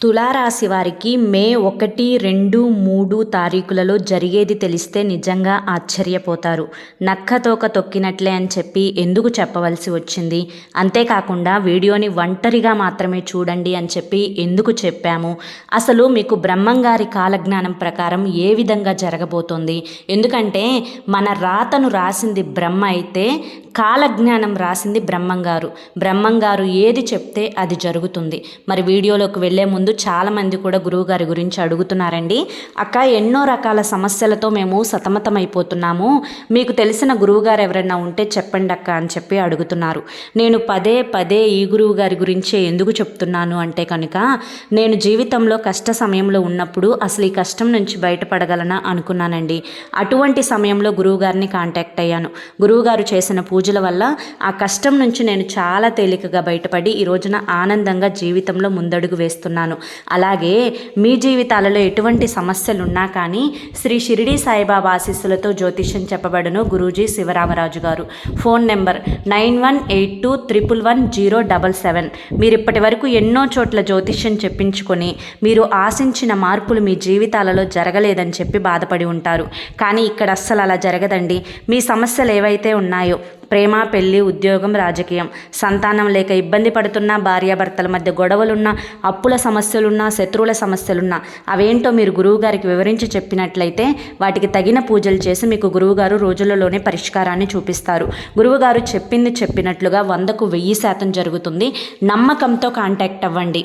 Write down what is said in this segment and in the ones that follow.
తులారాశి వారికి మే ఒకటి రెండు మూడు తారీఖులలో జరిగేది తెలిస్తే నిజంగా ఆశ్చర్యపోతారు. నక్కతోక తొక్కినట్లే అని చెప్పి ఎందుకు చెప్పవలసి వచ్చింది? అంతేకాకుండా వీడియోని ఒంటరిగా మాత్రమే చూడండి అని చెప్పి ఎందుకు చెప్పాము? అసలు మీకు బ్రహ్మంగారి కాలజ్ఞానం ప్రకారం ఏ విధంగా జరగబోతోంది? ఎందుకంటే మన రాతను రాసింది బ్రహ్మ అయితే కాలజ్ఞానం రాసింది బ్రహ్మంగారు. బ్రహ్మంగారు ఏది చెప్తే అది జరుగుతుంది. మరి వీడియోలోకి వెళ్ళే ముందు చాలామంది కూడా గురువుగారి గురించి అడుగుతున్నారండి. అక్క ఎన్నో రకాల సమస్యలతో మేము సతమతమైపోతున్నాము. మీకు తెలిసిన గురువుగారు ఎవరైనా ఉంటే చెప్పండి అక్క అని చెప్పి అడుగుతున్నారు. నేను పదే పదే ఈ గురువు గారి గురించే ఎందుకు చెప్తున్నాను అంటే కనుక నేను జీవితంలో కష్ట సమయంలో ఉన్నప్పుడు అసలు ఈ కష్టం నుంచి బయటపడగలనా అనుకున్నానండి. అటువంటి సమయంలో గురువుగారిని కాంటాక్ట్ అయ్యాను. గురువుగారు చేసిన పూజల వల్ల ఆ కష్టం నుంచి నేను చాలా తేలికగా బయటపడి ఈ రోజున ఆనందంగా జీవితంలో ముందడుగు వేస్తున్నాను. అలాగే మీ జీవితాలలో ఎటువంటి సమస్యలు ఉన్నా కానీ శ్రీ షిరిడి సాయిబాబా ఆశీస్సులతో జ్యోతిష్యం చెప్పబడును గురూజీ శివరామరాజు గారు. Phone number nine one eight two triple one zero double seven. మీరు ఇప్పటి వరకు ఎన్నో చోట్ల జ్యోతిష్యం చెప్పించుకొని మీరు ఆశించిన మార్పులు మీ జీవితాలలో జరగలేదని చెప్పి బాధపడి ఉంటారు. కానీ ఇక్కడ అస్సలు అలా జరగదండి. మీ సమస్యలు ఏవైతే ఉన్నాయో ప్రేమ పెళ్ళి ఉద్యోగం రాజకీయం. సంతానం లేక ఇబ్బంది పడుతున్న భార్యాభర్తల మధ్య గొడవలున్నా అప్పుల సమస్యలున్నా శత్రువుల సమస్యలున్నా అవేంటో మీరు గురువుగారికి వివరించి చెప్పినట్లయితే వాటికి తగిన పూజలు చేసి మీకు గురువుగారు రోజులలోనే పరిష్కారాన్ని చూపిస్తారు. గురువుగారు చెప్పింది చెప్పినట్లుగా వందకు వెయ్యి శాతం జరుగుతుంది. నమ్మకంతో కాంటాక్ట్ అవ్వండి.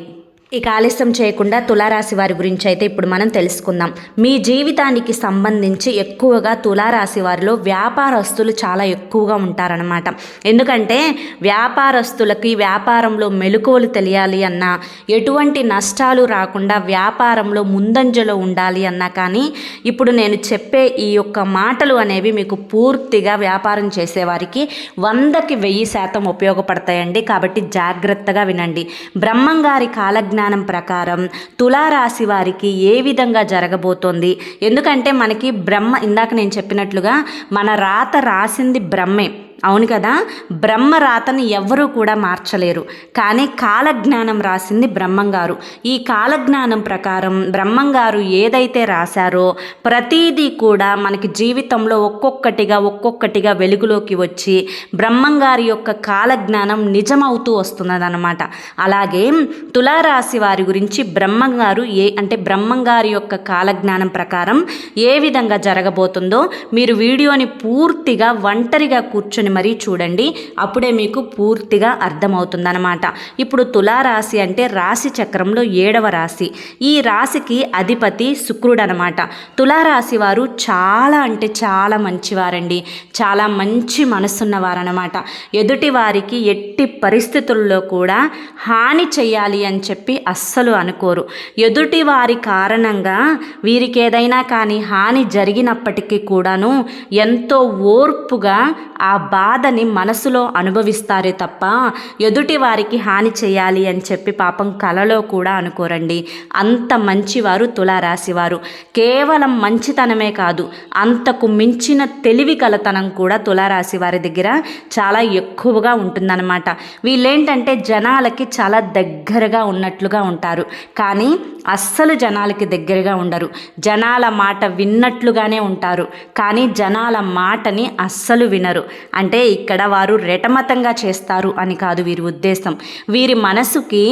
ఇక ఆలస్యం చేయకుండా తులారాశి వారి గురించి అయితే ఇప్పుడు మనం తెలుసుకుందాం. మీ జీవితానికి సంబంధించి ఎక్కువగా తులారాశి వారిలో వ్యాపారస్తులు చాలా ఎక్కువగా ఉంటారనమాట ఎందుకంటే వ్యాపారస్తులకి వ్యాపారంలో మెలకువలు తెలియాలి అన్నా ఎటువంటి నష్టాలు రాకుండా వ్యాపారంలో ముందంజలో ఉండాలి అన్నా కానీ ఇప్పుడు నేను చెప్పే ఈ యొక్క మాటలు అనేవి మీకు పూర్తిగా వ్యాపారం చేసేవారికి వందకి వెయ్యి శాతం ఉపయోగపడతాయండి. కాబట్టి జాగ్రత్తగా వినండి. బ్రహ్మంగారి కాలజ్ఞానం ప్రకారం తులారాశి వారికి ఏ విధంగా జరగబోతోంది? ఎందుకంటే మనకి బ్రహ్మ ఇందాక నేను చెప్పినట్లుగా మన రాత రాసింది బ్రహ్మే. అవును కదా? బ్రహ్మరాతను ఎవ్వరూ కూడా మార్చలేరు. కానీ కాలజ్ఞానం రాసింది బ్రహ్మంగారు. ఈ కాలజ్ఞానం ప్రకారం బ్రహ్మంగారు ఏదైతే రాశారో ప్రతీదీ కూడా మనకి జీవితంలో ఒక్కొక్కటిగా ఒక్కొక్కటిగా వెలుగులోకి వచ్చి బ్రహ్మంగారి యొక్క కాలజ్ఞానం నిజమవుతూ వస్తున్నదనమాట అలాగే తులారాశి వారి గురించి బ్రహ్మంగారు ఏ అంటే బ్రహ్మంగారి యొక్క కాలజ్ఞానం ప్రకారం ఏ విధంగా జరగబోతుందో మీరు వీడియోని పూర్తిగా ఒంటరిగా కూర్చొని మరీ చూడండి. అప్పుడే మీకు పూర్తిగా అర్థమవుతుందన్నమాట. ఇప్పుడు తులారాశి అంటే రాశి చక్రంలో ఏడవ రాశి. ఈ రాశికి అధిపతి శుక్రుడు అనమాట తులారాశి వారు చాలా అంటే చాలా మంచివారండి. చాలా మంచి మనసున్నవారనమాట ఎదుటి వారికి ఎట్టి పరిస్థితుల్లో కూడా హాని చేయాలి అని చెప్పి అస్సలు అనుకోరు. ఎదుటి వారి కారణంగా వీరికి ఏదైనా కానీ హాని జరిగినప్పటికీ కూడాను ఎంతో ఓర్పుగా ఆ బాధని మనసులో అనుభవిస్తారే తప్ప ఎదుటి వారికి హాని చేయాలి అని చెప్పి పాపం కలలో కూడా అనుకోరండి. అంత మంచివారు తులారాశివారు. కేవలం మంచితనమే కాదు అంతకు మించిన తెలివి కలతనం కూడా తులారాశి వారి దగ్గర చాలా ఎక్కువగా ఉంటుందన్నమాట. వీళ్ళేంటంటే జనాలకి చాలా దగ్గరగా ఉన్నట్లుగా ఉంటారు. కానీ అస్సలు జనాలకి దగ్గరగా ఉండరు. జనాల మాట విన్నట్లుగానే ఉంటారు. కానీ జనాల మాటని అస్సలు వినరు. అంటే ఇక్కడ వారు రెటమతంగా చేస్తారు అని కాదు వీరి ఉద్దేశం. వీరి మనసుకి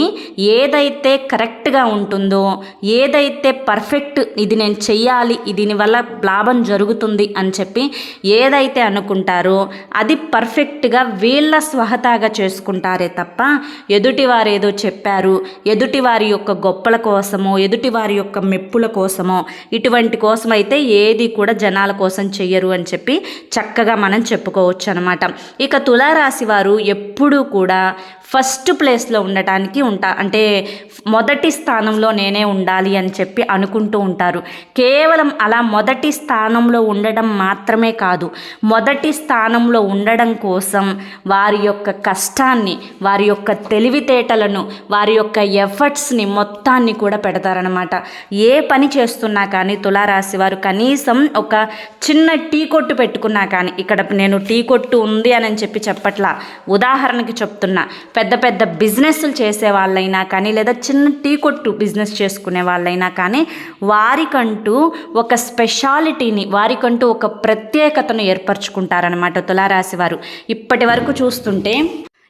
ఏదైతే కరెక్ట్గా ఉంటుందో ఏదైతే పర్ఫెక్ట్ ఇది నేను చెయ్యాలి దీనివల్ల లాభం జరుగుతుంది అని చెప్పి ఏదైతే అనుకుంటారో అది పర్ఫెక్ట్గా వీళ్ళ స్వహతాగా చేసుకుంటారే తప్ప ఎదుటివారు ఏదో చెప్పారు ఎదుటివారి యొక్క గొప్పల కోసం కోసమో ఎదుటివారి యొక్క మెప్పుల కోసమో ఇటువంటి కోసం అయితే ఏది కూడా జనాల కోసం చెయ్యరు అని చెప్పి చక్కగా మనం చెప్పుకోవచ్చు అనమాట ఇక తులారాశి వారు ఎప్పుడూ కూడా ఫస్ట్ ప్లేస్లో ఉండటానికి ఉంటా అంటే మొదటి స్థానంలో నేనే ఉండాలి అని చెప్పి అనుకుంటూ ఉంటారు. కేవలం అలా మొదటి స్థానంలో ఉండడం మాత్రమే కాదు మొదటి స్థానంలో ఉండడం కోసం వారి యొక్క కష్టాన్ని వారి యొక్క తెలివితేటలను వారి యొక్క ఎఫర్ట్స్ని మొత్తాన్ని కూడా పెడతారనమాట ఏ పని చేస్తున్నా కానీ తులారాశి వారు కనీసం ఒక చిన్న టీ కొట్టు పెట్టుకున్నా కానీ ఇక్కడ నేను టీ కొట్టు ఉంది అని చెప్పి చెప్పట్లా. ఉదాహరణకి చెప్తున్నా పెద్ద పెద్ద బిజినెస్లు చేసే వాళ్ళైనా కానీ లేదా చిన్న టీ కొట్టు బిజినెస్ చేసుకునే వాళ్ళైనా కానీ వారికంటూ ఒక స్పెషాలిటీని వారికంటూ ఒక ప్రత్యేకతను ఏర్పరచుకుంటారనమాట తులారాశి వారు. ఇప్పటి వరకు చూస్తుంటే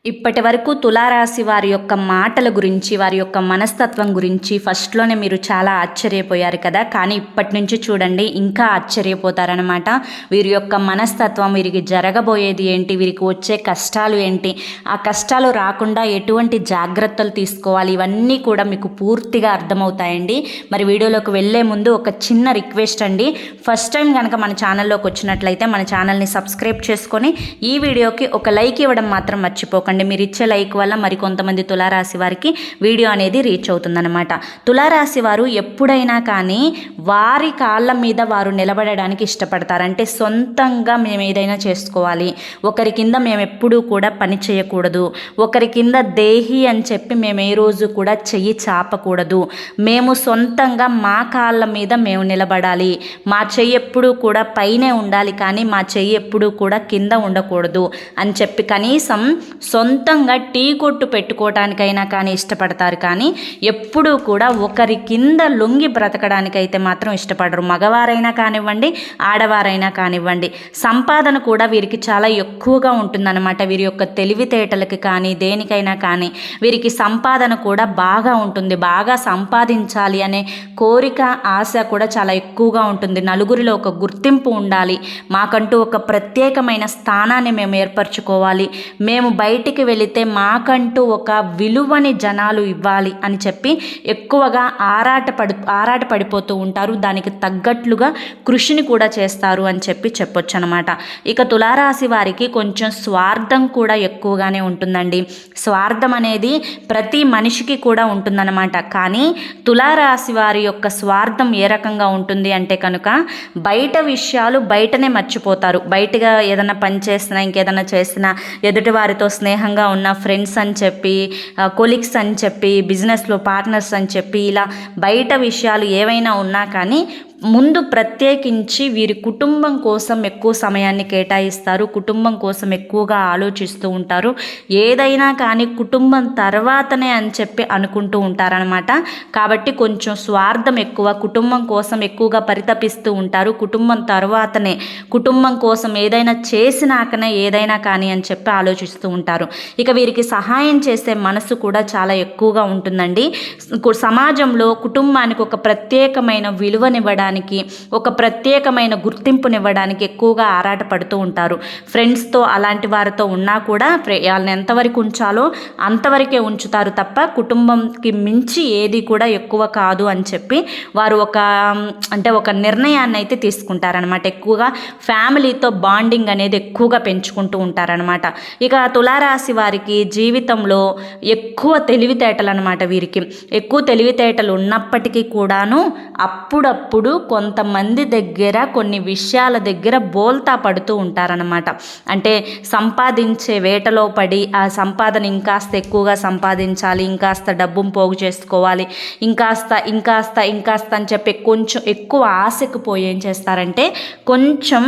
ఇప్పటి వరకు తులారాశి వారి యొక్క మాటల గురించి వారి యొక్క మనస్తత్వం గురించి ఫస్ట్లోనే మీరు చాలా ఆశ్చర్యపోయారు కదా. కానీ ఇప్పటి నుంచి చూడండి ఇంకా ఆశ్చర్యపోతారనమాట వీరి యొక్క మనస్తత్వం వీరికి జరగబోయేది ఏంటి వీరికి వచ్చే కష్టాలు ఏంటి ఆ కష్టాలు రాకుండా ఎటువంటి జాగ్రత్తలు తీసుకోవాలి ఇవన్నీ కూడా మీకు పూర్తిగా అర్థమవుతాయండి. మరి వీడియోలోకి వెళ్ళే ముందు ఒక చిన్న రిక్వెస్ట్ అండి. ఫస్ట్ టైం కనుక మన ఛానల్లోకి వచ్చినట్లయితే మన ఛానల్ని సబ్స్క్రైబ్ చేసుకొని ఈ వీడియోకి ఒక లైక్ ఇవ్వడం మాత్రం మర్చిపోకండి. మీరు ఇచ్చే లైక్ వల్ల మరి కొంతమంది తులారాశి వారికి వీడియో అనేది రీచ్ అవుతుందన్నమాట. తులారాశి వారు ఎప్పుడైనా కానీ వారి కాళ్ళ మీద వారు నిలబడడానికి ఇష్టపడతారు. అంటే సొంతంగా మేము ఏదైనా చేసుకోవాలి. ఒకరి కింద మేము ఎప్పుడూ కూడా పని చేయకూడదు. ఒకరి కింద దేహి అని చెప్పి మేము ఏ రోజు కూడా చెయ్యి చాపకూడదు. మేము సొంతంగా మా కాళ్ళ మీద మేము నిలబడాలి. మా చెయ్యి ఎప్పుడూ కూడా పైనే ఉండాలి కానీ మా చెయ్యి ఎప్పుడూ కూడా కింద ఉండకూడదు అని చెప్పి కనీసం సొంతంగా టీ కొట్టు పెట్టుకోవటానికైనా కానీ ఇష్టపడతారు కానీ ఎప్పుడూ కూడా ఒకరి కింద లొంగి బ్రతకడానికైతే మాత్రం ఇష్టపడరు. మగవారైనా కానివ్వండి ఆడవారైనా కానివ్వండి సంపాదన కూడా వీరికి చాలా ఎక్కువగా ఉంటుందన్నమాట. వీరి యొక్క తెలివితేటలకి కానీ దేనికైనా కానీ వీరికి సంపాదన కూడా బాగా ఉంటుంది. బాగా సంపాదించాలి అనే కోరిక ఆశ కూడా చాలా ఎక్కువగా ఉంటుంది. నలుగురిలో ఒక గుర్తింపు ఉండాలి. మాకంటూ ఒక ప్రత్యేకమైన స్థానాన్ని మేము ఏర్పరచుకోవాలి. మేము బయటికి వెళితే మాకంటూ ఒక విలువని జనాలు ఇవ్వాలి అని చెప్పి ఎక్కువగా ఆరాట పడి ఆరాట పడిపోతూ ఉంటారు. దానికి తగ్గట్లుగా కృషిని కూడా చేస్తారు అని చెప్పి చెప్పొచ్చు అనమాట ఇక తులారాశి వారికి కొంచెం స్వార్థం కూడా ఎక్కువగానే ఉంటుందండి. స్వార్థం అనేది ప్రతి మనిషికి కూడా ఉంటుందన్నమాట. కానీ తులారాశి వారి యొక్క స్వార్థం ఏ రకంగా ఉంటుంది అంటే కనుక బయట విషయాలు బయటనే మర్చిపోతారు. బయటగా ఏదైనా పని చేసినా ఇంకేదైనా చేసినా ఎదుటి వారితో స్నేహంగా ఉన్న ఫ్రెండ్స్ అని చెప్పి కొలీగ్స్ అని చెప్పి బిజినెస్లో పార్ట్నర్స్ అని చెప్పి ఇలా బయట విషయాలు ఏవైనా ఉన్నా కానీ ముందు ప్రత్యేకించి వీరి కుటుంబం కోసం ఎక్కువ సమయాన్ని కేటాయిస్తారు. కుటుంబం కోసం ఎక్కువగా ఆలోచిస్తూ ఉంటారు. ఏదైనా కానీ కుటుంబం తర్వాతనే అని చెప్పి అనుకుంటూ ఉంటారనమాట కాబట్టి కొంచెం స్వార్థం ఎక్కువ కుటుంబం కోసం ఎక్కువగా పరితపిస్తూ ఉంటారు. కుటుంబం తర్వాతనే కుటుంబం కోసం ఏదైనా చేసినాకనే ఏదైనా కానీ అని చెప్పి ఆలోచిస్తూ ఉంటారు. ఇక వీరికి సహాయం చేసే మనసు కూడా చాలా ఎక్కువగా ఉంటుందండి. సమాజంలో కుటుంబానికి ఒక ప్రత్యేకమైన విలువనివ్వడానికి ఒక ప్రత్యేకమైన గుర్తింపునివ్వడానికి ఎక్కువగా ఆరాటపడుతూ ఉంటారు. ఫ్రెండ్స్తో అలాంటి వారితో ఉన్నా కూడా వాళ్ళని ఎంతవరకు ఉంచాలో అంతవరకే ఉంచుతారు తప్ప కుటుంబంకి మించి ఏది కూడా ఎక్కువ కాదు అని చెప్పి వారు ఒక అంటే ఒక నిర్ణయాన్ని అయితే తీసుకుంటారనమాట ఎక్కువగా ఫ్యామిలీతో బాండింగ్ అనేది ఎక్కువగా పెంచుకుంటూ ఉంటారనమాట ఇక తులారాశి వారికి జీవితంలో ఎక్కువ తెలివితేటలు అనమాట వీరికి. ఎక్కువ తెలివితేటలు ఉన్నప్పటికీ కూడాను అప్పుడప్పుడు కొంతమంది దగ్గర కొన్ని విషయాల దగ్గర బోల్తా పడుతూ ఉంటారనమాట అంటే సంపాదించే వేటలో పడి ఆ సంపాదన ఇంకాస్త ఎక్కువగా సంపాదించాలి ఇంకాస్త డబ్బును పోగు చేసుకోవాలి ఇంకాస్త ఇంకాస్త ఇంకాస్త అని చెప్పి కొంచెం ఎక్కువ ఆశకు పోయి ఏం చేస్తారంటే కొంచెం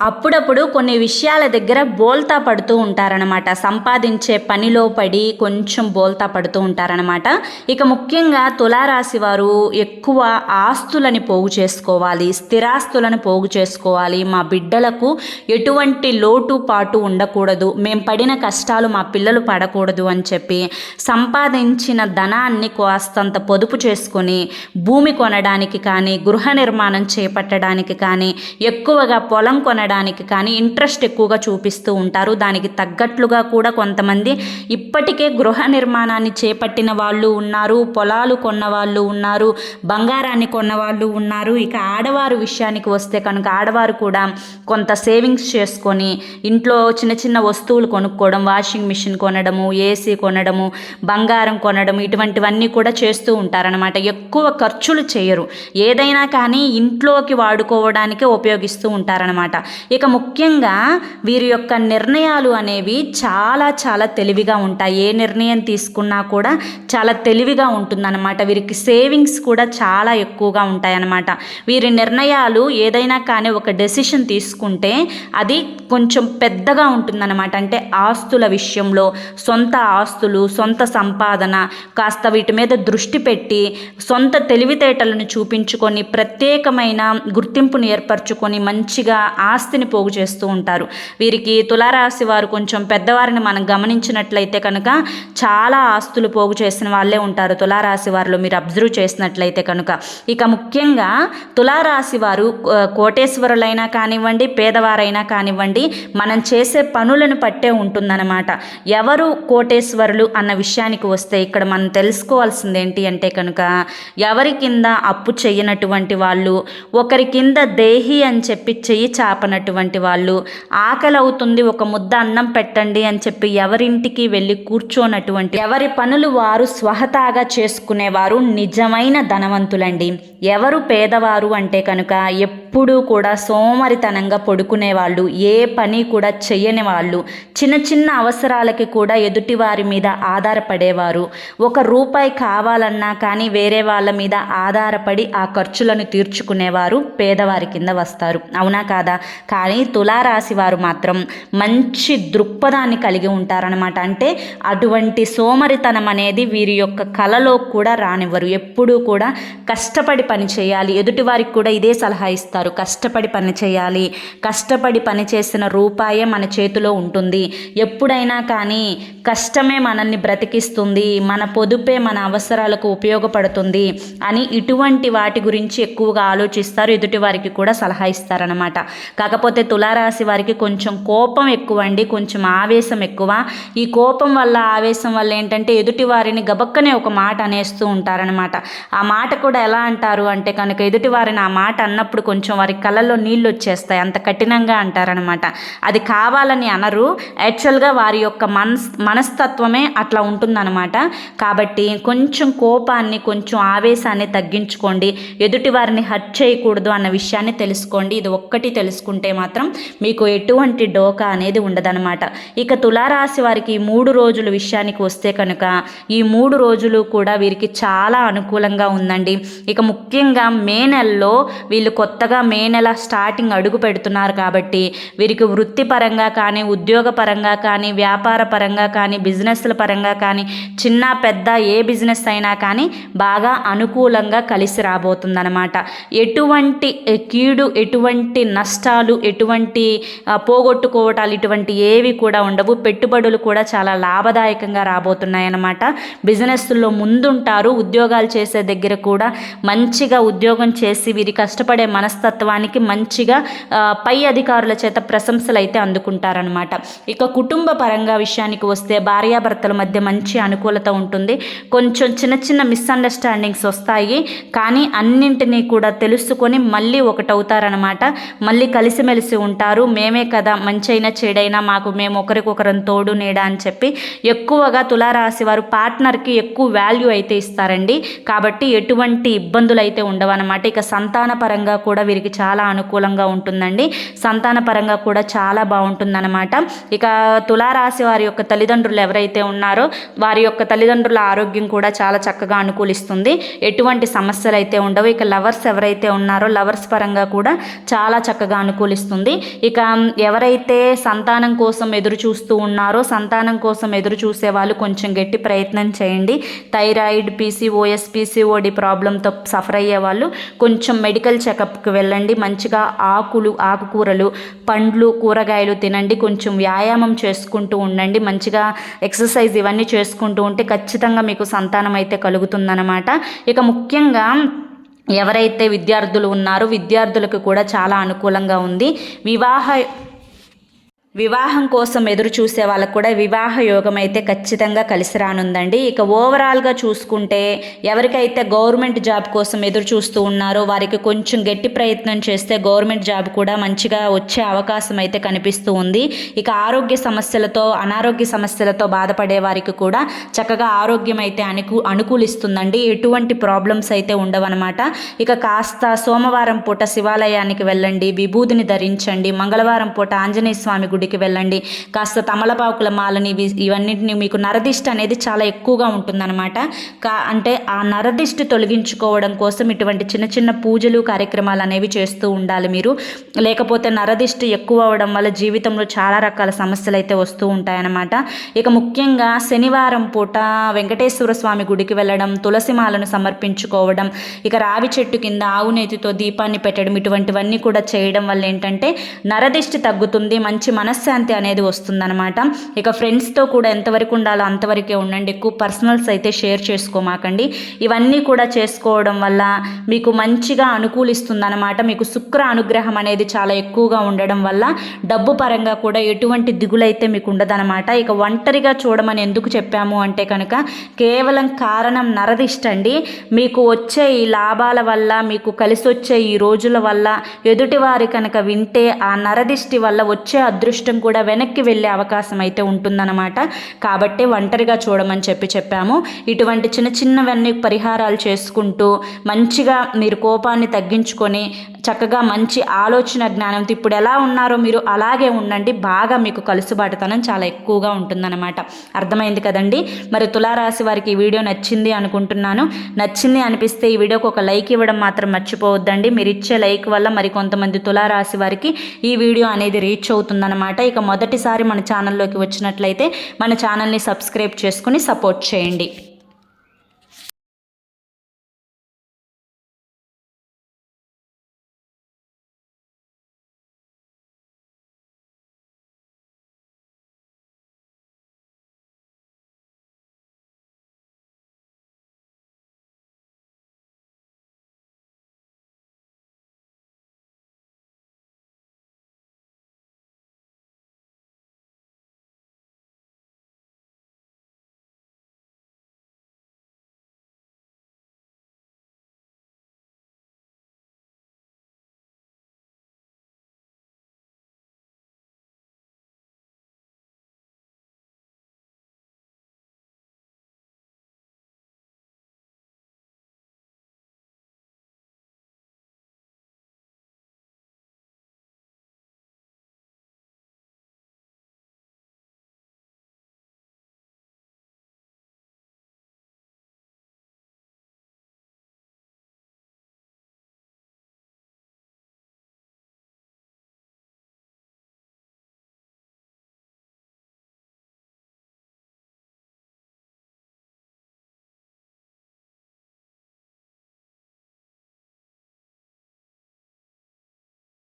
అప్పుడప్పుడు కొన్ని విషయాల దగ్గర బోల్తా పడుతూ ఉంటారనమాట సంపాదించే పనిలో పడి కొంచెం బోల్తా పడుతూ ఉంటారనమాట ఇక ముఖ్యంగా తులారాశి వారు ఎక్కువ ఆస్తులని పోగు చేసుకోవాలి స్థిరాస్తులను పోగు చేసుకోవాలి. మా బిడ్డలకు ఎటువంటి లోటు పాటు ఉండకూడదు. మేము పడిన కష్టాలు మా పిల్లలు పడకూడదు అని చెప్పి సంపాదించిన ధనాన్ని కాస్తంత పొదుపు చేసుకొని భూమి కొనడానికి కానీ గృహ నిర్మాణం చేపట్టడానికి కానీ ఎక్కువగా పొలం కొనడానికి కొనడానికి కానీ ఇంట్రెస్ట్ ఎక్కువగా చూపిస్తూ ఉంటారు. దానికి తగ్గట్లుగా కూడా కొంతమంది ఇప్పటికే గృహ నిర్మాణాన్ని చేపట్టిన వాళ్ళు ఉన్నారు పొలాలు కొన్న వాళ్ళు ఉన్నారు బంగారాన్ని కొన్న వాళ్ళు ఉన్నారు. ఇక ఆడవారు విషయానికి వస్తే కనుక ఆడవారు కూడా కొంత సేవింగ్స్ చేసుకొని ఇంట్లో చిన్న చిన్న వస్తువులు కొనుక్కోవడం వాషింగ్ మిషన్ కొనడము ఏసీ కొనడము బంగారం కొనడం ఇటువంటివన్నీ కూడా చేస్తూ ఉంటారనమాట ఎక్కువ ఖర్చులు చేయరు. ఏదైనా కానీ ఇంట్లోకి వాడుకోవడానికే ఉపయోగిస్తూ ఉంటారనమాట ఇక ముఖ్యంగా వీరి యొక్క నిర్ణయాలు అనేవి చాలా చాలా తెలివిగా ఉంటాయి. ఏ నిర్ణయం తీసుకున్నా కూడా చాలా తెలివిగా ఉంటుందన్నమాట. వీరికి సేవింగ్స్ కూడా చాలా ఎక్కువగా ఉంటాయన్నమాట. వీరి నిర్ణయాలు ఏదైనా కానీ ఒక డెసిషన్ తీసుకుంటే అది కొంచెం పెద్దగా ఉంటుందన్నమాట. అంటే ఆస్తుల విషయంలో సొంత ఆస్తులు సొంత సంపాదన కాస్త వీటి మీద దృష్టి పెట్టి సొంత తెలివితేటలను చూపించుకొని ప్రత్యేకమైన గుర్తింపును ఏర్పరచుకొని మంచిగా ఆస్తిని పోగు చేస్తూ ఉంటారు. వీరికి తులారాశి వారు కొంచెం పెద్దవారిని మనం గమనించినట్లయితే కనుక చాలా ఆస్తులు పోగు చేసిన వాళ్ళే ఉంటారు తులారాశి వారిలో మీరు అబ్జర్వ్ చేసినట్లయితే కనుక. ఇక ముఖ్యంగా తులారాశి వారు కోటేశ్వరులైనా కానివ్వండి పేదవారైనా కానివ్వండి మనం చేసే పనులను పట్టే ఉంటుందన్నమాట. ఎవరు కోటేశ్వరులు అన్న విషయానికి వస్తే ఇక్కడ మనం తెలుసుకోవాల్సింది ఏంటి అంటే కనుక ఎవరి కింద అప్పు చేయనటువంటి వాళ్ళు ఒకరి కింద దేహి అని చెప్పి చెయ్యి చాపనటువంటి వాళ్ళు ఆకలి అవుతుంది ఒక ముద్ద అన్నం పెట్టండి అని చెప్పి ఎవరింటికి వెళ్ళి కూర్చోనటువంటి ఎవరి పనులు వారు స్వహతాగా చేసుకునేవారు నిజమైన ధనవంతులండి. ఎవరు పేదవారు అంటే కనుక ఎప్పుడూ కూడా సోమరితనంగా పడుకునే వాళ్ళు ఏ పని కూడా చెయ్యని వాళ్ళు చిన్న చిన్న అవసరాలకి కూడా ఎదుటి వారి మీద ఆధారపడేవారు. ఒక రూపాయి కావాలన్నా కానీ వేరే వాళ్ళ మీద ఆధారపడి ఆ ఖర్చులను తీర్చుకునేవారు పేదవారి కింద వస్తారు. అవునా కాదా? కానీ తులారాశి వారు మాత్రం మంచి దృక్పథాన్ని కలిగి ఉంటారనమాట అంటే అటువంటి సోమరితనం అనేది వీరి యొక్క కలలో కూడా రానివ్వరు. ఎప్పుడూ కూడా కష్టపడి పని చేయాలి. ఎదుటి వారికి కూడా ఇదే సలహా ఇస్తారు. కష్టపడి పని చేయాలి. కష్టపడి పని చేసిన రూపాయే మన చేతిలో ఉంటుంది. ఎప్పుడైనా కానీ కష్టమే మనల్ని బ్రతికిస్తుంది. మన పొదుపే మన అవసరాలకు ఉపయోగపడుతుంది అని ఇటువంటి వాటి గురించి ఎక్కువగా ఆలోచిస్తారు. ఎదుటి వారికి కూడా సలహా ఇస్తారనమాట కాకపోతే తులారాశి వారికి కొంచెం కోపం ఎక్కువ అండి కొంచెం ఆవేశం ఎక్కువ. ఈ కోపం వల్ల ఆవేశం వల్ల ఏంటంటే ఎదుటి వారిని గబక్కనే ఒక మాట అనేస్తూ ఉంటారనమాట ఆ మాట కూడా ఎలా అంటారు అంటే కనుక ఎదుటి వారిని ఆ మాట అన్నప్పుడు కొంచెం వారి కళ్ళల్లో నీళ్ళు వచ్చేస్తాయి అంత కఠినంగా అంటారనమాట అది కావాలని అనరు. యాక్చువల్గా వారి యొక్క మనస్ మనస్తత్వమే అట్లా ఉంటుందన్నమాట. కాబట్టి కొంచెం కోపాన్ని కొంచెం ఆవేశాన్ని తగ్గించుకోండి. ఎదుటి వారిని హర్ట్ చేయకూడదు అన్న విషయాన్ని తెలుసుకోండి. ఇది ఒక్కటి తెలుసుకుంటే మాత్రం మీకు ఎటువంటి డోకా అనేది ఉండదన్నమాట. ఇక తులారాశి వారికి మూడు రోజుల విషయానికి వస్తే కనుక ఈ మూడు రోజులు కూడా వీరికి చాలా అనుకూలంగా ఉందండి. ఇక ముఖ్యంగా మే నెలలో వీళ్ళు కొత్తగా మే నెల స్టార్టింగ్ అడుగు పెడుతున్నారు కాబట్టి వీరికి వృత్తిపరంగా కానీ ఉద్యోగపరంగా కానీ వ్యాపార పరంగా కానీ బిజినెస్ల పరంగా కానీ చిన్న పెద్ద ఏ బిజినెస్ అయినా కానీ బాగా అనుకూలంగా కలిసి రాబోతుందన్నమాట. ఎటువంటి కీడు ఎటువంటి నష్టాలు ఎటువంటి పోగొట్టుకోవటాలు ఇటువంటి ఏవి కూడా ఉండవు. పెట్టుబడులు కూడా చాలా లాభదాయకంగా రాబోతున్నాయన్నమాట. బిజినెస్లో ముందుంటారు. ఉద్యోగాలు చేసే దగ్గర కూడా మంచిగా ఉద్యోగం చేసి వీరి కష్టపడే మనస్తత్వానికి మంచిగా పై అధికారుల చేత ప్రశంసలు అయితే అందుకుంటారనమాట ఇక కుటుంబ పరంగా విషయానికి వస్తే భార్యాభర్తల మధ్య మంచి అనుకూలత ఉంటుంది. కొంచెం చిన్న చిన్న మిస్అండర్స్టాండింగ్స్ వస్తాయి. కానీ అన్నింటినీ కూడా తెలుసుకొని మళ్ళీ ఒకటవుతారనమాట మళ్ళీ కలిసి కలిసిమెలిసి ఉంటారు. మేమే కదా మంచైనా చెడైనా మాకు మేము ఒకరికొకరం తోడు నీడ అని చెప్పి ఎక్కువగా తులారాశి వారు పార్ట్నర్కి ఎక్కువ వాల్యూ అయితే ఇస్తారండి. కాబట్టి ఎటువంటి ఇబ్బందులు అయితే ఉండవన్నమాట. ఇక సంతాన పరంగా కూడా వీరికి చాలా అనుకూలంగా ఉంటుందండి. సంతాన పరంగా కూడా చాలా బాగుంటుందన్నమాట. ఇక తులారాశి వారి యొక్క తల్లిదండ్రులు ఎవరైతే ఉన్నారో వారి యొక్క తల్లిదండ్రుల ఆరోగ్యం కూడా చాలా చక్కగా అనుకూలిస్తుంది. ఎటువంటి సమస్యలు అయితే ఉండవు. ఇక లవర్స్ ఎవరైతే ఉన్నారో లవర్స్ పరంగా కూడా చాలా చక్కగా అనుకూలిస్తుంది ఇక ఎవరైతే సంతానం కోసం ఎదురు చూస్తూ ఉన్నారో సంతానం కోసం ఎదురు చూసే వాళ్ళు కొంచెం గట్టి ప్రయత్నం చేయండి. థైరాయిడ్ పీసీఓఎస్ పీసీఓడి ప్రాబ్లంతో సఫర్ అయ్యే వాళ్ళు కొంచెం మెడికల్ చెకప్కి వెళ్ళండి. మంచిగా ఆకులు ఆకుకూరలు పండ్లు కూరగాయలు తినండి. కొంచెం వ్యాయామం చేసుకుంటూ ఉండండి. మంచిగా ఎక్సర్సైజ్ ఇవన్నీ చేసుకుంటూ ఉంటే ఖచ్చితంగా మీకు సంతానం అయితే కలుగుతుందన్నమాట. ఇక ముఖ్యంగా ఎవరైతే విద్యార్థులు ఉన్నారో విద్యార్థులకు కూడా చాలా అనుకూలంగా ఉంది. వివాహ వివాహం కోసం ఎదురు చూసే వాళ్ళకు కూడా వివాహ యోగం అయితే ఖచ్చితంగా కలిసి రానుందండి. ఇక ఓవరాల్గా చూసుకుంటే ఎవరికైతే గవర్నమెంట్ జాబ్ కోసం ఎదురు చూస్తూ ఉన్నారో వారికి కొంచెం గట్టి ప్రయత్నం చేస్తే గవర్నమెంట్ జాబ్ కూడా మంచిగా వచ్చే అవకాశం అయితే కనిపిస్తూ ఉంది. ఇక ఆరోగ్య సమస్యలతో అనారోగ్య సమస్యలతో బాధపడే వారికి కూడా చక్కగా ఆరోగ్యం అయితే అనుకూ అనుకూలిస్తుందండి. ఎటువంటి ప్రాబ్లమ్స్ అయితే ఉండవన్నమాట. ఇక కాస్త సోమవారం పూట శివాలయానికి వెళ్ళండి విభూదిని ధరించండి. మంగళవారం పూట ఆంజనేయ స్వామి గుడికి వెళ్ళండి. కాస్త తమలపాకుల మాలని ఇవి ఇవన్నింటిని మీకు నరదిష్ట అనేది చాలా ఎక్కువగా ఉంటుందన్నమాట. కా అంటే ఆ నరదిష్టి తొలగించుకోవడం కోసం ఇటువంటి చిన్న చిన్న పూజలు కార్యక్రమాలు అనేవి చేస్తూ ఉండాలి మీరు. లేకపోతే నరదిష్టి ఎక్కువ అవడం వల్ల జీవితంలో చాలా రకాల సమస్యలు అయితే వస్తూ ఉంటాయన్నమాట. ఇక ముఖ్యంగా శనివారం పూట వెంకటేశ్వర స్వామి గుడికి వెళ్ళడం తులసి మాలను సమర్పించుకోవడం ఇక రావి చెట్టు కింద ఆవు నేతితో దీపాన్ని పెట్టడం ఇటువంటివన్నీ కూడా చేయడం వల్ల ఏంటంటే నరదిష్టి తగ్గుతుంది మంచి మన మనశ్శాంతి అనేది వస్తుందన్నమాట. ఇక ఫ్రెండ్స్తో కూడా ఎంతవరకు ఉండాలో అంతవరకే ఉండండి. ఎక్కువ పర్సనల్స్ అయితే షేర్ చేసుకోమాకండి. ఇవన్నీ కూడా చేసుకోవడం వల్ల మీకు మంచిగా అనుకూలిస్తుందన్నమాట. మీకు శుక్ర అనుగ్రహం అనేది చాలా ఎక్కువగా ఉండడం వల్ల డబ్బు పరంగా కూడా ఎటువంటి దిగులైతే మీకు ఉండదన్నమాట ఇక ఒంటరిగా చూడమని ఎందుకు చెప్పాము అంటే కనుక కేవలం కారణం నరదిష్టండి. మీకు వచ్చే ఈ లాభాల వల్ల మీకు కలిసి వచ్చే ఈ రోజుల వల్ల ఎదుటివారి కనుక వింటే ఆ నరదిష్టి వల్ల వచ్చే అదృష్టం కూడా వెనక్కి వెళ్ళే అవకాశం అయితే ఉంటుందన్నమాట. కాబట్టి ఒంటరిగా చూడమని చెప్పి చెప్పాము. ఇటువంటి చిన్న చిన్నవన్నీ పరిహారాలు చేసుకుంటూ మంచిగా మీరు కోపాన్ని తగ్గించుకొని చక్కగా మంచి ఆలోచన జ్ఞానంతో ఇప్పుడు ఎలా ఉన్నారో మీరు అలాగే ఉండండి. బాగా మీకు కలుసుబాటుతనం చాలా ఎక్కువగా ఉంటుందన్నమాట. అర్థమైంది కదండి? మరి తులారాశి వారికి ఈ వీడియో నచ్చింది అనుకుంటున్నాను. నచ్చింది అనిపిస్తే ఈ వీడియోకి ఒక లైక్ ఇవ్వడం మాత్రం మర్చిపోవద్దండి. మీరు ఇచ్చే లైక్ వల్ల మరి కొంతమంది తులారాశి వారికి ఈ వీడియో అనేది రీచ్ అవుతుందన్నమాట. ఇక మొదటిసారి మన ఛానల్లోకి వచ్చినట్లయితే మన ఛానల్ని సబ్స్క్రైబ్ చేసుకుని సపోర్ట్ చేయండి.